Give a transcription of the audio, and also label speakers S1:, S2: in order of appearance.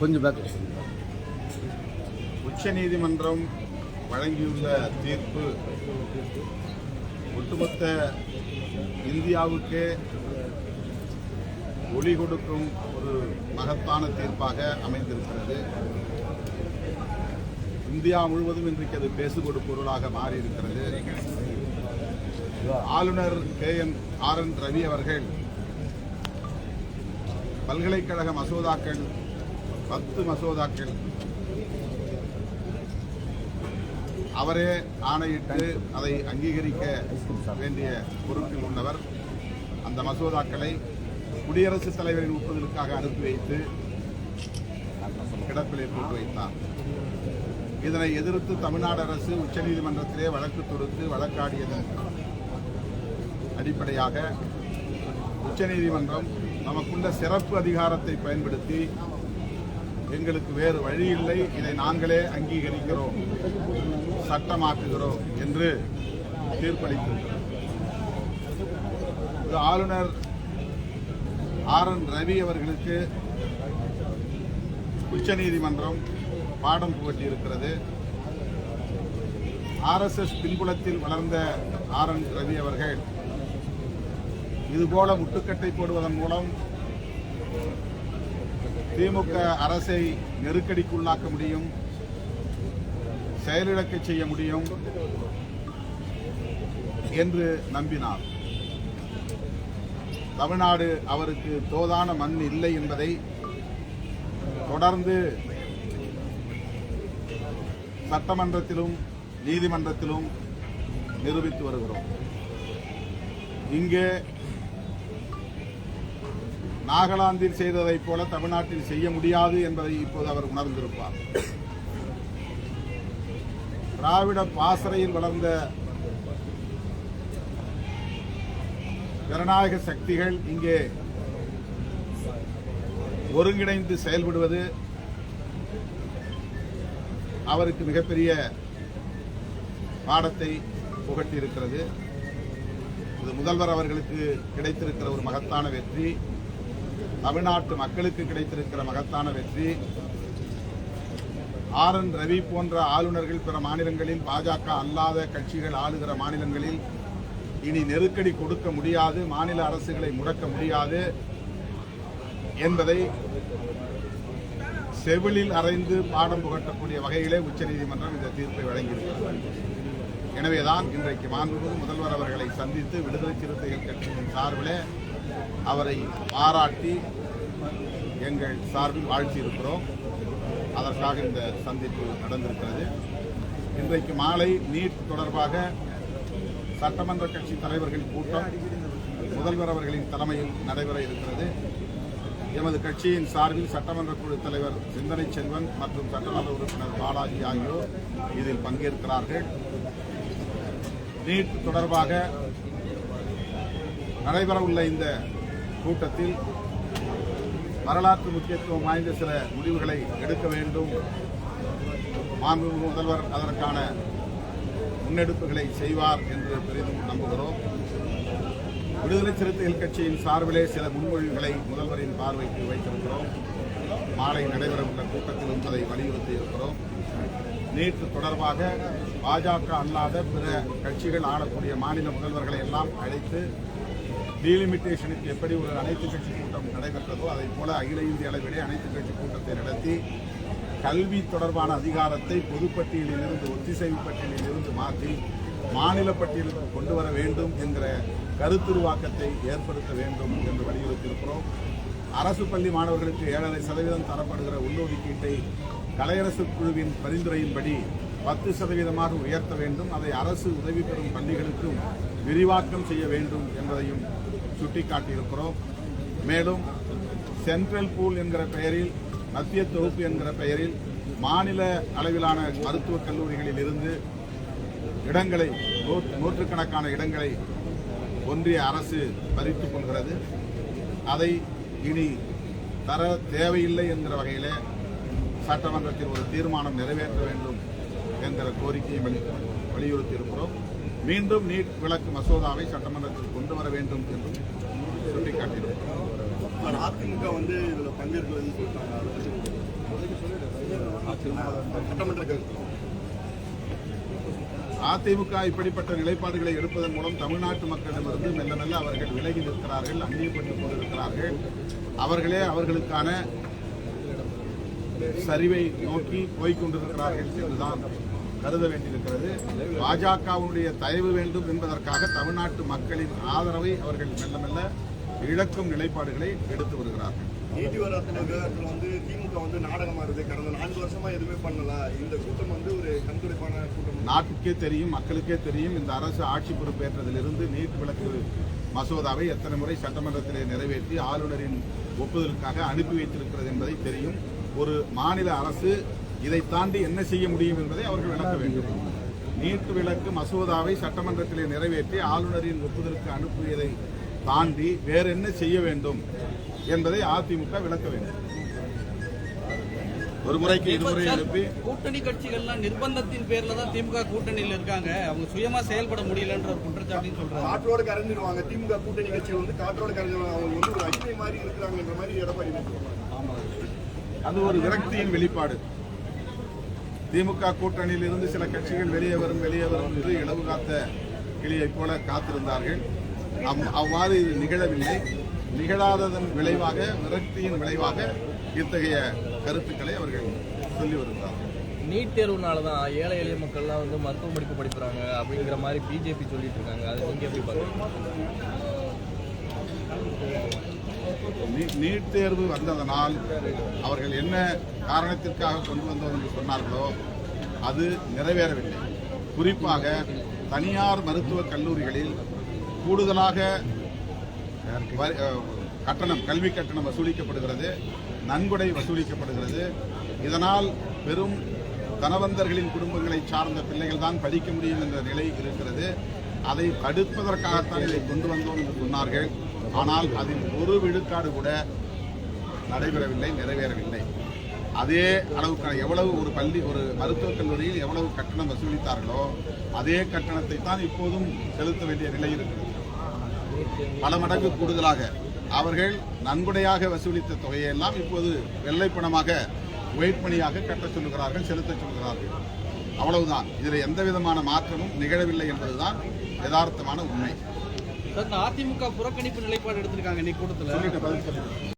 S1: கொஞ்சம் பேக்
S2: உச்சநீதிமன்றம் வழங்கியுள்ள தீர்ப்பு ஒட்டுமொத்த இந்தியாவுக்கு ஒளி கொடுக்கும் ஒரு மகத்தான தீர்ப்பாக அமைந்திருக்கிறது. இந்தியா முழுவதும் இன்றைக்கு அது பேசுகொடு பொருளாக மாறியிருக்கிறது. ஆளுநர் K N R N Ravi அவர்கள் பல்கலைக்கழக மசோதாக்கள் பத்து மசோதாக்கள். அவரே ஆணையிட்டு அதை அங்கீகரிக்க வேண்டிய பொறுப்பில் உள்ளவர். அந்த மசோதாக்களை குடியரசுத் தலைவரின் ஒப்புதலுக்காக அனுப்பி வைத்து கிடப்பிலே போட்டு வைத்தார். இதனை எதிர்த்து தமிழ்நாடு அரசு உச்சநீதிமன்றத்திலே வழக்கு தொடுத்து வழக்காடியதன் அடிப்படையாக உச்சநீதிமன்றம் நமக்குள்ள சிறப்பு அதிகாரத்தை பயன்படுத்தி எங்களுக்கு வேறு வழி இல்லை. இதை நாங்களே அங்கீகரிக்கிறோம் சட்டமாக்குகிறோம் என்று தீர்ப்பளித்திருக்கிறோம். ஆளுநர் ஆர் என் ரவி அவர்களுக்கு உச்சநீதிமன்றம் பாடம் புகட்டி இருக்கிறது ஆர்எஸ்எஸ் பின்புலத்தில் வளர்ந்த ஆர் என் ரவி அவர்கள் இதுபோல முட்டுக்கட்டை போடுவதன் மூலம் திமுக அரசை நெருக்கடிக்குள்ளாக்க முடியும் செயலிழக்க செய்ய முடியும் என்று நம்பினார். தமிழ்நாடு அவருக்கு தோதான மண் இல்லை என்பதை தொடர்ந்து சட்டமன்றத்திலும் நீதிமன்றத்திலும் நிரூபித்து வருகிறோம். இங்கே நாகாலாந்தில் செய்ததைப் போல தமிழ்நாட்டில் செய்ய முடியாது என்பதை இப்போது அவர் உணர்ந்திருப்பார். திராவிட பாசறையில் வளர்ந்த ஜனநாயக சக்திகள் இங்கே ஒருங்கிணைந்து செயல்படுவது அவருக்கு மிகப்பெரிய பாடத்தை புகட்டியிருக்கிறது. இது முதல்வர் அவர்களுக்கு கிடைத்திருக்கிற ஒரு மகத்தான வெற்றி. தமிழ்நாட்டு மக்களுக்கு கிடைத்திருக்கிற மகத்தான வெற்றி. ஆர். என். ரவி போன்ற ஆளுநர்கள் பிற மாநிலங்களில் பாஜக அல்லாத கட்சிகள் ஆளுகிற மாநிலங்களில் இனி நெருக்கடி கொடுக்க முடியாது மாநில அரசுகளை முடக்க முடியாது என்பதை செவிலில் அறைந்து பாடம் புகட்டக்கூடிய வகையிலே உச்சநீதிமன்றம் இந்த தீர்ப்பை வழங்கியிருக்கிறது. எனவேதான் இன்றைக்கு மாண்புமிகு முதல்வர் அவர்களை சந்தித்து விடுதலை சிறுத்தைகள் கட்சியின் சார்பிலே அவரை பாராட்டி எங்கள் சார்பில் வாழ்த்தியிருக்கிறோம். அதற்காக இந்த சந்திப்பு நடந்திருக்கிறது. இன்றைக்கு மாலை நீட் தொடர்பாக சட்டமன்ற கட்சி தலைவர்கள் கூட்டம் முதல்வர் அவர்களின் தலைமையில் நடைபெற இருக்கிறது. எமது கட்சியின் சார்பில் சட்டமன்ற குழு தலைவர் சிந்தனை செல்வன் மற்றும் சட்டமன்ற உறுப்பினர் பாலாஜி ஆகியோர் இதில் பங்கேற்கிறார்கள். நீட் தொடர்பாக நடைபெறவுள்ள இந்த கூட்டத்தில் வரலாற்று முக்கியத்துவம் வாய்ந்த சில முடிவுகளை எடுக்க வேண்டும். மாண்புமிகு முதல்வர் அதற்கான முன்னெடுப்புகளை செய்வார் என்று பெரிதும் நம்புகிறோம். விடுதலை சிறுத்தைகள் கட்சியின் சார்பிலே சில முன்மொழிவுகளை முதல்வரின் பார்வைக்கு வைத்திருக்கிறோம். மாலை நடைபெறவுள்ள கூட்டத்திலும் அதை வலியுறுத்தி இருக்கிறோம். நேற்று தொடர்பாக பாஜக அல்லாத பிற கட்சிகள் ஆளக்கூடிய மாநில முதல்வர்களை எல்லாம் அழைத்து டீலிமிட்டேஷனுக்கு எப்படி ஒரு அனைத்து கட்சி கூட்டம் நடைபெற்றதோ அதை போல அகில இந்திய அளவிலே அனைத்து கட்சி கூட்டத்தை நடத்தி கல்வி தொடர்பான அதிகாரத்தை பொதுப்பட்டியலில் இருந்து ஒத்திசைவு பட்டியலிலிருந்து மாற்றி மாநில பட்டியலுக்கு கொண்டு வர வேண்டும் என்கிற கருத்துருவாக்கத்தை ஏற்படுத்த வேண்டும் என்று வலியுறுத்தியிருக்கிறோம். அரசு பள்ளி மாணவர்களுக்கு ஏழரை சதவீதம் தரப்படுகிற உள்ளொதுக்கீட்டை கலையரசு குழுவின் பரிந்துரையின்படி பத்து சதவீதமாக உயர்த்த வேண்டும். அதை அரசு உதவி பெறும் பள்ளிகளுக்கும் விரிவாக்கம் செய்ய வேண்டும் என்பதையும் சுட்டிக்காட்டியிருக்கிறோம். மேலும் சென்ட்ரல் பூல் என்கிற பெயரில் மத்திய தொகுப்பு என்கிற பெயரில் மாநில அளவிலான மருத்துவக் கல்லூரிகளில் இருந்து இடங்களை நூற்று- நூற்றுக்கணக்கான இடங்களை ஒன்றிய அரசு பறித்துக் கொள்கிறது. அதை இனி தர தேவையில்லை என்கிற வகையில் சட்டமன்றத்தில் ஒரு தீர்மானம் நிறைவேற்ற வேண்டும் என்கிற கோரிக்கையை வலியுறுத்தியிருக்கிறோம். மீண்டும் நீட் விளக்கு மசோதாவை சட்டமன்றத்தில் கொண்டு வர வேண்டும் என்றும் சுட்டிக்காட்டினோம்.
S3: அதிமுக வந்து இதுல பங்கேற்கலன்னு சொல்லிட்டாங்க.
S2: அதிமுக இப்படிப்பட்ட நிலைப்பாடுகளை எடுப்பதன் மூலம் தமிழ்நாட்டு மக்களிடமிருந்து மெல்ல மெல்ல அவர்கள் விலகி நிற்கிறார்கள் அந்நியப்பட்டுக் கொண்டிருக்கிறார்கள். அவர்களே அவர்களுக்கான சரிவை நோக்கி போய்க் கொண்டிருக்கிறார்கள் என்றுதான் கருத வேண்டியிருக்கிறது. பாஜகவுடைய தயவு வேண்டும் என்பதற்காக தமிழ்நாட்டு மக்களின் ஆதரவை அவர்கள் மெல்ல மெல்ல இழக்கும் நிலைப்பாடுகளை எடுத்து வருகிறார்கள்.
S3: நீதி வராத விவகாரத்துல வந்து திமுக வந்து நாடகமா இருக்கு கடந்த நான்கு வருஷமா எதுவுமே பண்ணல. இந்த கூட்டம் வந்து ஒரு கண்துடைப்பான கூட்டம்.
S2: நாட்டுக்கே தெரியும் மக்களுக்கே தெரியும். இந்த அரசு ஆட்சி பொறுப்பேற்றதிலிருந்து நீட் விளக்கு மசோதாவை எத்தனை முறை சட்டமன்றத்திலே நிறைவேற்றி ஆளுநரின் ஒப்புதலுக்காக அனுப்பி வைத்திருக்கிறது என்பதை தெரியும். ஒரு மாநில அரசு இதை தாண்டி என்ன செய்ய முடியும் என்பதை அவர்கள் விளக்க வேண்டும். நீட் விளக்கு மசோதாவை சட்டமன்றத்திலே நிறைவேற்றி ஆளுநரின் ஒப்புதலுக்கு அனுப்பியதை தாண்டி வேற என்ன செய்ய வேண்டும் என்பதை அதிமுக விளக்க வேண்டும். ஒரு முறைக்கு இருமுறை எழுப்பி
S4: கூட்டணி கட்சிகள்லாம் நிர்பந்தத்தின் பேர்ல தான் திமுக கூட்டணியில் இருக்காங்க. அவங்க சுயமா செயல்பட முடியலன்ற ஒரு குற்றச்சாட்டையும் சொல்றாங்க.
S3: காற்றோட கரைஞ்சிருவாங்க. திமுக கூட்டணி கட்சி வந்து காற்றோட கரைஞ்சிருவாங்க. அவங்க வந்து ஒரு அடிமை மாதிரி இருக்கிறாங்கன்ற மாதிரி எடப்பாடி சொல்றாங்க
S2: அது ஒரு விரக்தியின் வெளிப்பாடு. திமுக கூட்டணியில் இருந்து சில கட்சிகள் வெளியே வரும் வெளியே வரும் என்று இளவு காத்த கிளியை போல காத்திருந்தார்கள். அவ்வாறு இது நிகழவில்லை. நிகழாததன் விளைவாக விரக்தியின் விளைவாக இத்தகைய கருத்துக்களை அவர்கள் சொல்லி வருகிறார்கள்.
S5: நீட் தேர்வுனால தான் ஏழை எளிய மக்கள்லாம் வந்து மருத்துவ படிப்பு படிக்கிறாங்க அப்படிங்கிற மாதிரி பிஜேபி சொல்லிட்டு இருக்காங்க. அது நீங்க எப்படி
S2: பார்க்குறீங்க? நீட் தேர்வு வந்ததனால் அவர்கள் என்ன காரணத்திற்காக கொண்டு வந்தோம் என்று சொன்னார்களோ அது நிறைவேறவில்லை. குறிப்பாக தனியார் மருத்துவக் கல்லூரிகளில் கூடுதலாக வரி- கட்டணம் கல்வி கட்டணம் வசூலிக்கப்படுகிறது நன்கொடை வசூலிக்கப்படுகிறது. இதனால் பெரும் தனவந்தர்களின் குடும்பங்களை சார்ந்த பிள்ளைகள் தான் படிக்க முடியும் என்ற நிலை இருக்கிறது. அதை தடுப்பதற்காகத்தான் இதை கொண்டு வந்தோம் என்று சொன்னார்கள். ஆனால் அதில் ஒரு விழுக்காடு கூட நடைபெறவில்லை நிறைவேறவில்லை. அதே அளவுக்கு எவ்வளவு ஒரு பள்ளி ஒரு மருத்துவக் கல்லூரியில் எவ்வளவு கட்டணம் வசூலித்தார்களோ அதே கட்டணத்தை தான் இப்போதும் செலுத்த வேண்டிய நிலை இருக்கிறது. பல மடங்கு கூடுதலாக அவர்கள் நன்கொடையாக வசூலித்த தொகையெல்லாம் இப்போது வெள்ளை பணமாக ஒயிட் மணியாக கட்டச் சொல்லுகிறார்கள் செலுத்தச் சொல்கிறார்கள் அவ்வளவுதான். இதில் எந்த விதமான மாற்றமும் நிகழவில்லை என்பதுதான் யதார்த்தமான உண்மை.
S4: அதிமுக புறக்கணிப்பு நிலைப்பாடு எடுத்திருக்காங்க இன்னைக்கு கூட்டத்தில்.